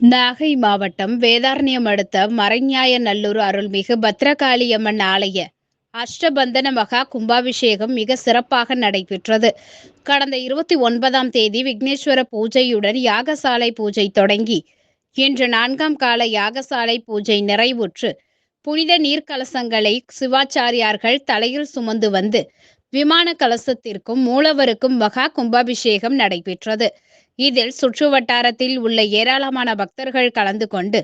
நாகை மாவட்டம் வேதாரண்யம் அடுத்த மறைஞாய நல்லூர் அருள்மிகு பத்ரகாளியம்மன் ஆலய அஷ்டபந்தன மகா கும்பாபிஷேகம் மிக சிறப்பாக நடைபெற்றது. கடந்த இருபத்தி ஒன்பதாம் தேதி விக்னேஸ்வர பூஜையுடன் யாகசாலை பூஜை தொடங்கி இன்று நான்காம் கால யாகசாலை பூஜை நிறைவுற்று. புனித நீர்க்கலசங்களை சிவாச்சாரியார்கள் தலையில் சுமந்து வந்து விமான கலசத்திற்கும் மூலவருக்கும் மகா கும்பாபிஷேகம் நடைபெற்றது. இதில் சுற்று வட்டாரத்தில் உள்ள ஏராளமான பக்தர்கள் கலந்து கொண்டு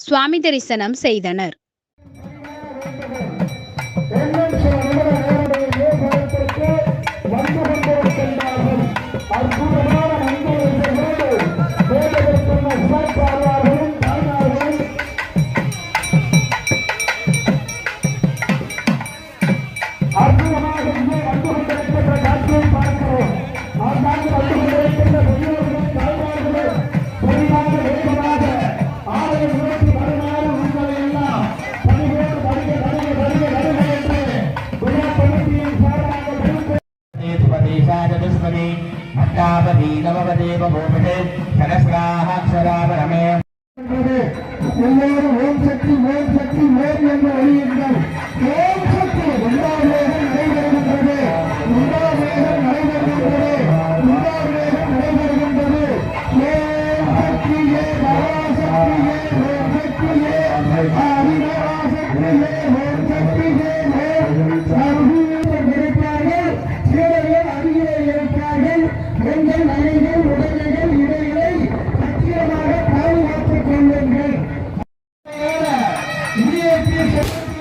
சுவாமி தரிசனம் செய்தனர். அற்புதமாக ईशाचतुष्पदी भट्टापदी नवपदेव भूपते धनस्राक्षरावरमे ಎಲ್ಲರೂ ಓಂ ಶಕ್ತಿ ಓಂ ಶಕ್ತಿ ಓಂ ಎಂದು ಅರಿಯುತ್ತಾರೆ ಓಂ ಶಕ್ತಿ ಎಲ್ಲಾ ವೇದ ನಡೆಬರುತ್ತದೆ ಎಲ್ಲಾ ವೇದ ನಡೆಬರುತ್ತದೆ ಎಲ್ಲಾ ವೇದ ನಡೆಬರುತ್ತದೆ ಓಂ ಶಕ್ತಿಯೇ ಮಹಾಶಕ್ತಿಯೇ ಓಂ ಶಕ್ತಿಯೇ ಹರಿಮಹಾಶಕ್ತಿಯೇ Thank you.